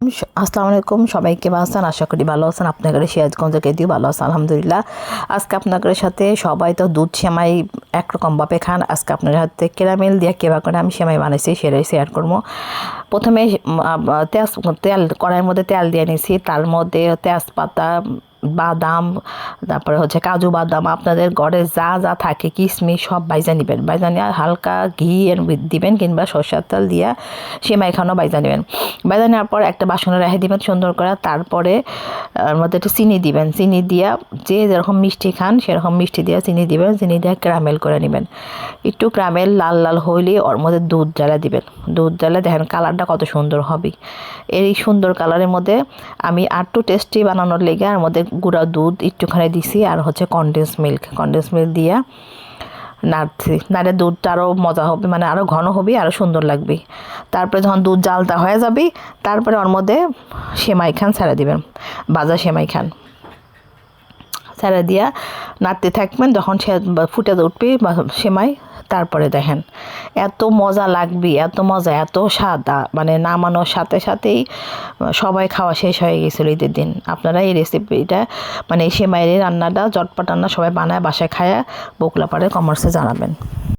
আসসালামু আলাইকুম, সবাইকে আছেন? আশা করি ভালো আছেন। আপনাদের সিরাজগঞ্জ কেদিও ভালো আছেন, আলহামদুলিল্লাহ। আজকে আপনাদের সাথে সবাই তো দুধ সেমাই একরকমভাবে খান। আজকে আপনার হাতে কেরামেল দিয়ে কেবা করে আমি সেমাই বানাইছি, সেটাই শেয়ার করব। প্রথমে তেল কড়াইয়ের মধ্যে তেল দিয়ে নিয়েছি তার মধ্যে তেজপাতা বাদাম, তারপরে হচ্ছে কাজু বাদাম, আপনাদের ঘরে যা যা থাকে, কিশমিশ, সব বাইজা নেবেন বাইজা নিয়ে হালকা ঘি এর দিবেন কিংবা সরষের তেল দিয়ে সেমাই খানো বাইজা নেবেন বাইজা নেওয়ার পর একটা বাসনে রেখে দিবেন সুন্দর করে। তারপরে মধ্যে একটু চিনি দিবেন। চিনি দিয়া যে যেরকম মিষ্টি খান, সেরকম মিষ্টি দিয়ে চিনি দিবেন। চিনি দিয়ে ক্রামেল করে নেবেন। একটু ক্রামেল লাল লাল হইলে ওর মধ্যে দুধ জ্বালা দিবেন। দুধ জ্বালা দেখেন কালারটা কত সুন্দর হবে। এই সুন্দর কালারের মধ্যে আমি আটটু টেস্টি বানানোর লেগে আর মধ্যে গুঁড়া দুধ একটুখানি দিছি আর হচ্ছে কনডেন্স মিল্ক কনডেন্স মিল্ক দিয়া নাড়ছি। নাড়ে দুধটা আরও মজা হবে মানে আরও ঘন হবে আরও সুন্দর লাগবে। তারপরে যখন দুধ জালটা হয়ে যাবে, তারপরে ওর মধ্যে সেমাই খান ছেড়ে দিবেন, বাজা সেমাই খান। ছেড়ে দিয়া নাড়তে থাকবেন, যখন সে ফুটে উঠবে সেমাই তারপরে দেখেন, এত মজা লাগবে, এত মজা, এত স্বাদ মানে নামানোর সাথে সাথেই সবাই খাওয়া শেষ হয়ে গেছিল ঈদের দিন। আপনারা এই রেসিপিটা মানে এই সেমাইয়ের রান্নাটা চটপট রান্না সবাই বানায়, বাসায় খায়া বকুলাপাড়ের কমার্সে জানাবেন।